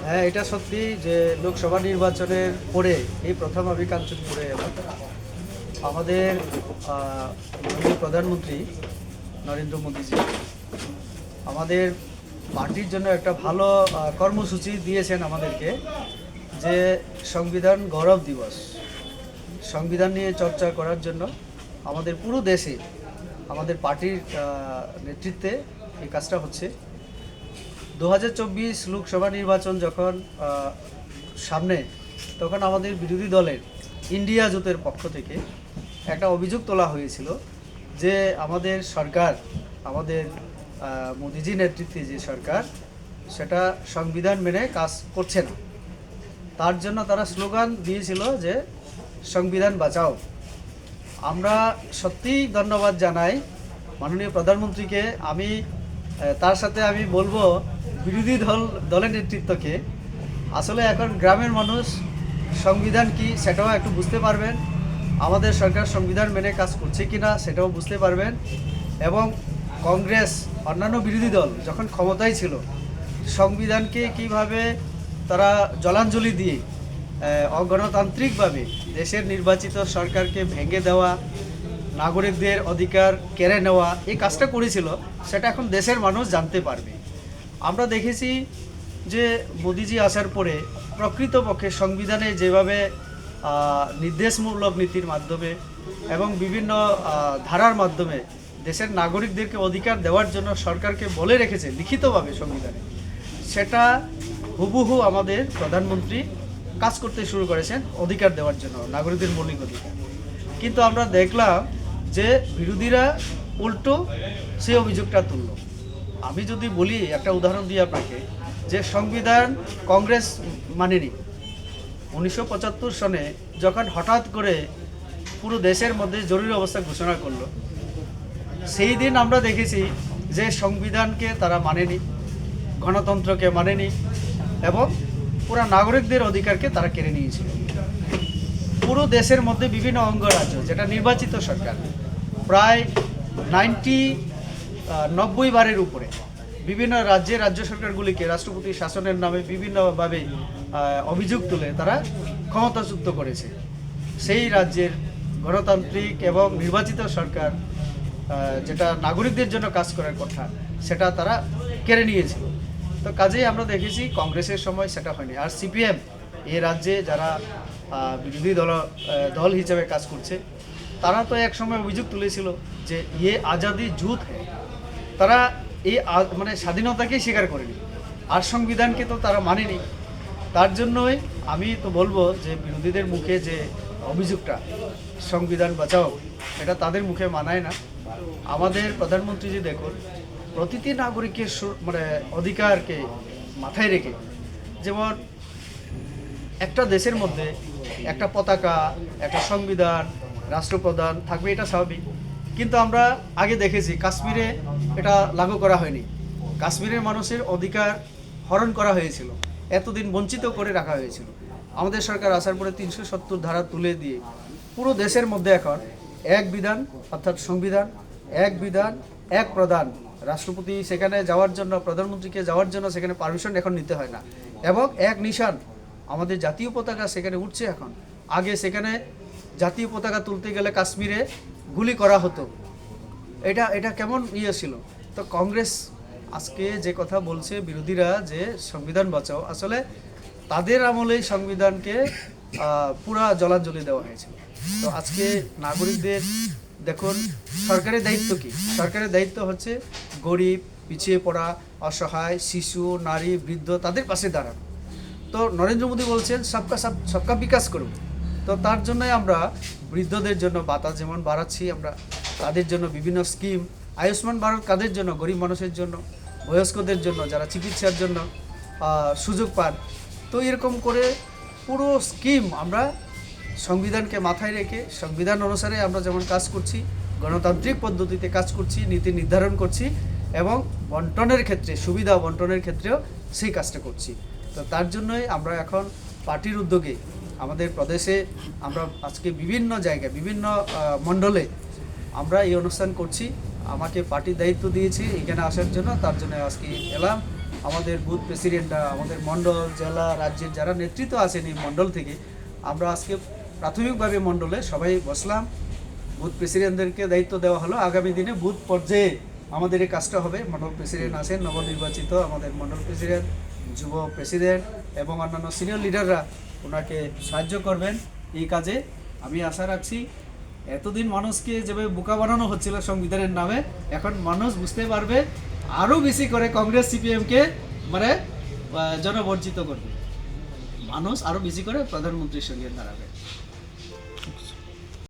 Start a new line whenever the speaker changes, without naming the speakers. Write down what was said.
হ্যাঁ এটা সত্যি যে লোকসভা নির্বাচনের পরে, এই প্রথম আমি কাঞ্চনপুরে এলাম আমাদের প্রধানমন্ত্রী নরেন্দ্র মোদীজি আমাদের পার্টির জন্য একটা ভালো কর্মসূচি দিয়েছেন আমাদেরকে যে সংবিধান গৌরব দিবস। সংবিধান নিয়ে চর্চা করার জন্য আমাদের পুরো দেশে, আমাদের পার্টির নেতৃত্বে এই কাজটা হচ্ছে। দু হাজার চব্বিশ লোকসভা নির্বাচন যখন সামনে, তখন আমাদের বিরোধী দলের ইন্ডিয়া জোটের পক্ষ থেকে একটা অভিযোগ তোলা হয়েছিল যে আমাদের সরকার, আমাদের মোদিজি নেতৃত্বে যে সরকার, সেটা সংবিধান মেনে কাজ করছে না। তার জন্য তারা স্লোগান দিয়েছিল যে সংবিধান বাঁচাও। আমরা সত্যিই ধন্যবাদ জানাই মাননীয় প্রধানমন্ত্রীকে। আমি তার সাথে আমি বলব বিরোধী দল, দলের নেতৃত্বকে। আসলে এখন গ্রামের মানুষ সংবিধান কি সেটাও একটু বুঝতে পারবেন। আমাদের সরকার সংবিধান মেনে কাজ করছে কি না সেটাও বুঝতে পারবেন। এবং কংগ্রেস, অন্যান্য বিরোধী দল যখন ক্ষমতায় ছিল, সংবিধানকে কীভাবে তারা জলাঞ্জলি দিয়ে অগণতান্ত্রিকভাবে দেশের নির্বাচিত সরকারকে ভেঙে দেওয়া, নাগরিকদের অধিকার কেড়ে নেওয়া, এই কাজটা করেছিল, সেটা এখন দেশের মানুষ জানতে পারবে। আমরা দেখেছি যে মোদিজি আসার পরে প্রকৃতপক্ষে সংবিধানে যেভাবে নির্দেশমূলক নীতির মাধ্যমে এবং বিভিন্ন ধারার মাধ্যমে দেশের নাগরিকদেরকে অধিকার দেওয়ার জন্য সরকারকে বলে রেখেছে লিখিতভাবে সংবিধানে, সেটা হুবহু আমাদের প্রধানমন্ত্রী কাজ করতে শুরু করেছেন অধিকার দেওয়ার জন্য, নাগরিকদের মৌলিক অধিকার। কিন্তু আমরা দেখলাম যে বিরোধীরা উল্টো সেই অভিযোগটা তুলল। আমি যদি বলি, একটা উদাহরণ দিই আপনাকে, যে সংবিধান কংগ্রেস মানেনি। উনিশশো পঁচাত্তর সনে যখন হঠাৎ করে পুরো দেশের মধ্যে জরুরি অবস্থা ঘোষণা করল, সেই দিন আমরা দেখেছি যে সংবিধানকে তারা মানেনি, গণতন্ত্রকে মানেনি এবং পুরা নাগরিকদের অধিকারকে তারা কেড়ে নিয়েছিল। পুরো দেশের মধ্যে বিভিন্ন অঙ্গরাজ্য, যেটা নির্বাচিত সরকার, প্রায় নাইনটি নব্বই বারের উপরে। বিভিন্ন রাজ্যে রাজ্য সরকারগুলিকে রাষ্ট্রপতি শাসনের নামে বিভিন্নভাবে অভিযোগ তুলে তারা ক্ষমতাযুক্ত করেছে। সেই রাজ্যের গণতান্ত্রিক এবং নির্বাচিত সরকার যেটা নাগরিকদের জন্য কাজ করার কথা, সেটা তারা কেড়ে নিয়েছিল। তো কাজেই আমরা দেখেছি কংগ্রেসের সময় সেটা হয়নি। আর সিপিএম এই রাজ্যে যারা বিরোধী দল দল হিসেবে কাজ করছে, তারা তো এক সময় অভিযোগ তুলেছিল যে ইয়ে আজাদি জুত হ্যাঁ তারা এই মানে স্বাধীনতাকেই স্বীকার করেনি। আর সংবিধানকে তো তারা মানেনি। তার জন্যই আমি তো বলব যে বিরোধীদের মুখে যে অভিযোগটা, সংবিধান বাঁচাও, এটা তাদের মুখে মানায় না। আমাদের প্রধানমন্ত্রী যে দেখুন, প্রতিটি নাগরিকের মানে অধিকারকে মাথায় রেখে যেমন একটা দেশের মধ্যে একটা পতাকা, একটা সংবিধান, রাষ্ট্রপ্রধান থাকবে এটা স্বাভাবিক। কিন্তু আমরা আগে দেখেছি কাশ্মীরে এটা লাগু করা হয়নি। কাশ্মীরের মানুষের অধিকার হরণ করা হয়েছিল, এতদিন বঞ্চিত করে রাখা হয়েছিল। আমাদের সরকার আসার পরে তিনশো সত্তর ধারা তুলে দিয়ে পুরো দেশের মধ্যে এখন এক বিধান, অর্থাৎ সংবিধান, এক বিধান, এক প্রধান। রাষ্ট্রপতি সেখানে যাওয়ার জন্য, প্রধানমন্ত্রীকে যাওয়ার জন্য সেখানে পারমিশন এখন নিতে হয় না। এবং এক নিশান আমাদের জাতীয় পতাকা সেখানে উঠছে এখন। আগে সেখানে জাতীয় পতাকা তুলতে গেলে কাশ্মীরে গুলি করা হতো। এটা এটা কেমন ইয়ে ছিল? তো কংগ্রেস আজকে যে কথা বলছে বিরোধীরা যে সংবিধান বাঁচাও, আসলে তাদের আমলেই সংবিধানকে পুরা জলাঞ্জলি দেওয়া হয়েছিল তো আজকে নাগরিকদের, দেখুন, সরকারের দায়িত্ব কি? সরকারের দায়িত্ব হচ্ছে গরিব, পিছিয়ে পড়া, অসহায়, শিশু, নারী, বৃদ্ধ তাদের পাশে দাঁড়ান। তো নরেন্দ্র মোদী বলছেন, সবকা সব, সবকা বিকাশ করব তো তার জন্যই আমরা বৃদ্ধদের জন্য বাতা যেমন বাড়াচ্ছি, আমরা তাদের জন্য বিভিন্ন স্কিম আয়ুষ্মান ভারত কাদের জন্য, গরিব মানুষের জন্য, বয়স্কদের জন্য, যারা চিকিৎসার জন্য সুযোগ পান। তো এরকম করে পুরো স্কিম আমরা সংবিধানকে মাথায় রেখে, সংবিধান অনুসারে আমরা যেমন কাজ করছি, গণতান্ত্রিক পদ্ধতিতে কাজ করছি, নীতি নির্ধারণ করছি এবং বন্টনের ক্ষেত্রে, সুবিধা বন্টনের ক্ষেত্রেও সেই কাজটা করছি। তো তার জন্যই আমরা এখন পার্টির উদ্যোগে আমাদের প্রদেশে আমরা আজকে বিভিন্ন জায়গায়, বিভিন্ন মণ্ডলে আমরা এই অনুষ্ঠান করছি। আমাকে পার্টির দায়িত্ব দিয়েছি এখানে আসার জন্য, তার জন্য আজকে এলাম। আমাদের বুথ প্রেসিডেন্টরা আমাদের মণ্ডল, জেলা, রাজ্যের যারা নেতৃত্ব আছেন এই মণ্ডল থেকে, আমরা আজকে প্রাথমিকভাবে মণ্ডলে সবাই বসলাম। বুথ প্রেসিডেন্টদেরকে দায়িত্ব দেওয়া হলো। আগামী দিনে বুথ পর্যায়ে আমাদের এই কাজটা হবে। মণ্ডল প্রেসিডেন্ট আছেন, নবনির্বাচিত আমাদের মণ্ডল প্রেসিডেন্ট যুব প্রেসিডেন্ট এবং অন্যান্য সিনিয়র লিডাররা ওনাকে সাহায্য করবেন এই কাজে। আমি আশা রাখছি এতদিন মানুষকে যেভাবে বোকা বানানো হচ্ছিল সংবিধানের নামে, এখন মানুষ বুঝতে পারবে আরও বেশি করে কংগ্রেস সিপিএমকে মানে জনবঞ্চিত করবে। মানুষ আরও বেশি করে প্রধানমন্ত্রীর সঙ্গে দাঁড়াবে।